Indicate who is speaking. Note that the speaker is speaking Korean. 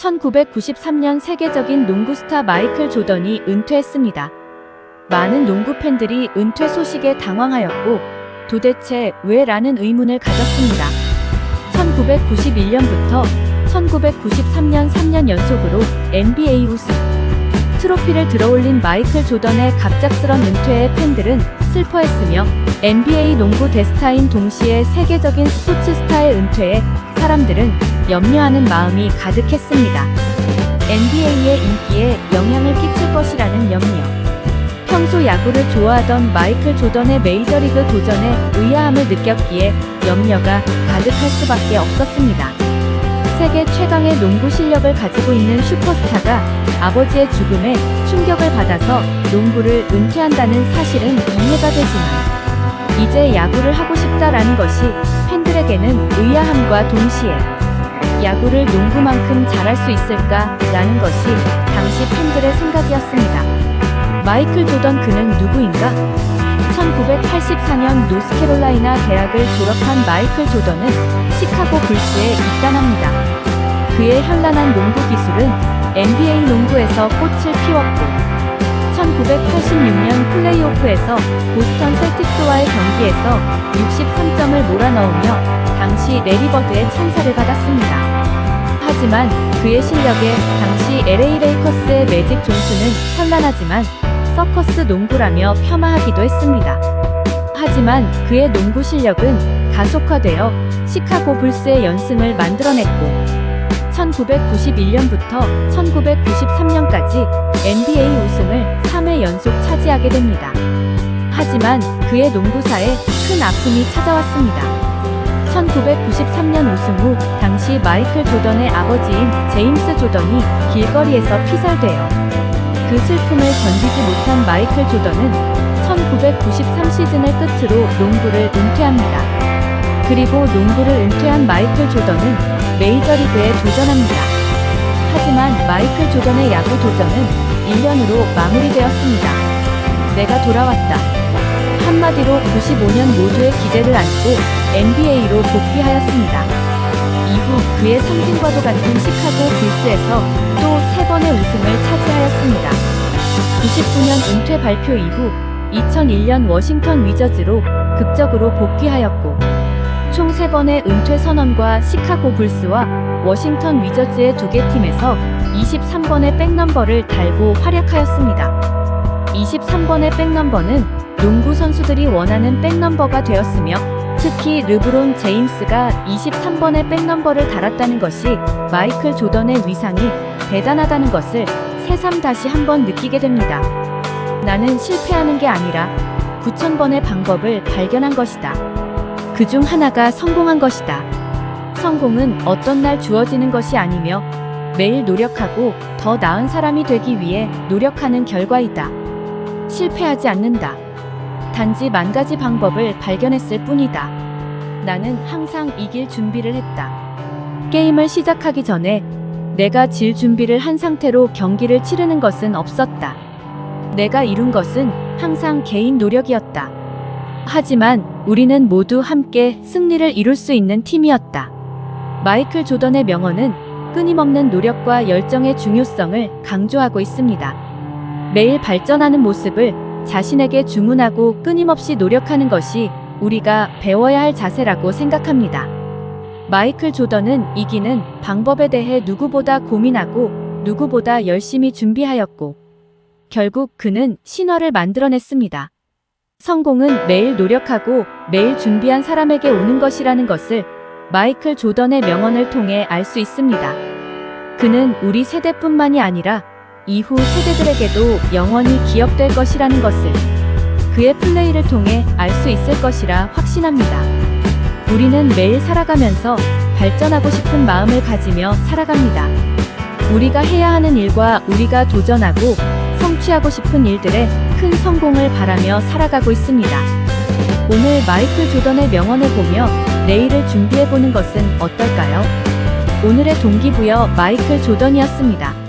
Speaker 1: 1993년 세계적인 농구 스타 마이클 조던이 은퇴했습니다. 많은 농구 팬들이 은퇴 소식에 당황하였고 도대체 왜 라는 의문을 가졌습니다. 1991년부터 1993년 3년 연속으로 NBA 우승 트로피를 들어올린 마이클 조던의 갑작스런 은퇴에 팬들은 슬퍼했으며 NBA 농구 대스타인 동시에 세계적인 스포츠 스타의 은퇴에 사람들은 염려하는 마음이 가득했습니다. NBA의 인기에 영향을 끼칠 것이라는 염려. 평소 야구를 좋아하던 마이클 조던의 메이저리그 도전에 의아함을 느꼈기에 염려가 가득할 수밖에 없었습니다. 세계 최강의 농구 실력을 가지고 있는 슈퍼스타가 아버지의 죽음에 충격을 받아서 농구를 은퇴한다는 사실은 이해가 되지만 이제 야구를 하고 싶다라는 것이 팬들에게는 의아함과 동시에 야구를 농구만큼 잘할 수 있을까 라는 것이 당시 팬들의 생각이었습니다. 마이클 조던 그는 누구인가? 1984년 노스캐롤라이나 대학을 졸업한 마이클 조던은 시카고 불스에 입단합니다. 그의 현란한 농구 기술은 NBA 농구에서 꽃을 피웠고 1986년 플레이오프에서 보스턴 셀틱스와의 경기에서 63점을 몰아넣으며 당시 레리버드의 찬사를 받았습니다. 하지만 그의 실력에 당시 LA 레이커스의 매직 존스는 현란하지만 서커스 농구라며 폄하하기도 했습니다. 하지만 그의 농구 실력은 가속화되어 시카고 불스의 연승을 만들어냈고 1991년부터 1993년까지 NBA 우승을 3회 연속 차지하게 됩니다. 하지만 그의 농구사에 큰 아픔이 찾아왔습니다. 1993년 우승 후 당시 마이클 조던의 아버지인 제임스 조던이 길거리에서 피살되어 그 슬픔을 견디지 못한 마이클 조던은 1993 시즌을 끝으로 농구를 은퇴합니다. 그리고 농구를 은퇴한 마이클 조던은 메이저리그에 도전합니다. 하지만 마이클 조던의 야구 도전은 1년으로 마무리되었습니다. 내가 돌아왔다. 한마디로 95년 모두의 기대를 안고 NBA로 복귀하였습니다. 이후 그의 상징과도 같은 시카고 불스에서 또 세 번의 우승을 차지하였습니다. 99년 은퇴 발표 이후 2001년 워싱턴 위저즈로 극적으로 복귀하였고 총 3번의 은퇴 선언과 시카고 불스와 워싱턴 위저즈의 두 개 팀에서 23번의 백넘버를 달고 활약하였습니다. 23번의 백넘버는 농구 선수들이 원하는 백넘버가 되었으며 특히 르브론 제임스가 23번의 백넘버를 달았다는 것이 마이클 조던의 위상이 대단하다는 것을 새삼 다시 한번 느끼게 됩니다. 나는 실패하는 게 아니라 9,000번의 방법을 발견한 것이다. 그 중 하나가 성공한 것이다. 성공은 어떤 날 주어지는 것이 아니며 매일 노력하고 더 나은 사람이 되기 위해 노력하는 결과이다. 실패하지 않는다. 단지 만 가지 방법을 발견했을 뿐이다. 나는 항상 이길 준비를 했다. 게임을 시작하기 전에 내가 질 준비를 한 상태로 경기를 치르는 것은 없었다. 내가 이룬 것은 항상 개인 노력이었다. 하지만 우리는 모두 함께 승리를 이룰 수 있는 팀이었다. 마이클 조던의 명언은 끊임없는 노력과 열정의 중요성을 강조하고 있습니다. 매일 발전하는 모습을 자신에게 주문하고 끊임없이 노력하는 것이 우리가 배워야 할 자세라고 생각합니다. 마이클 조던은 이기는 방법에 대해 누구보다 고민하고 누구보다 열심히 준비하였고 결국 그는 신화를 만들어냈습니다. 성공은 매일 노력하고 매일 준비한 사람에게 오는 것이라는 것을 마이클 조던의 명언을 통해 알 수 있습니다. 그는 우리 세대뿐만이 아니라 이후 세대들에게도 영원히 기억될 것이라는 것을 그의 플레이를 통해 알 수 있을 것이라 확신합니다. 우리는 매일 살아가면서 발전하고 싶은 마음을 가지며 살아갑니다. 우리가 해야 하는 일과 우리가 도전하고 성취하고 싶은 일들에 큰 성공을 바라며 살아가고 있습니다. 오늘 마이클 조던의 명언을 보며 내일을 준비해보는 것은 어떨까요? 오늘의 동기부여 마이클 조던이었습니다.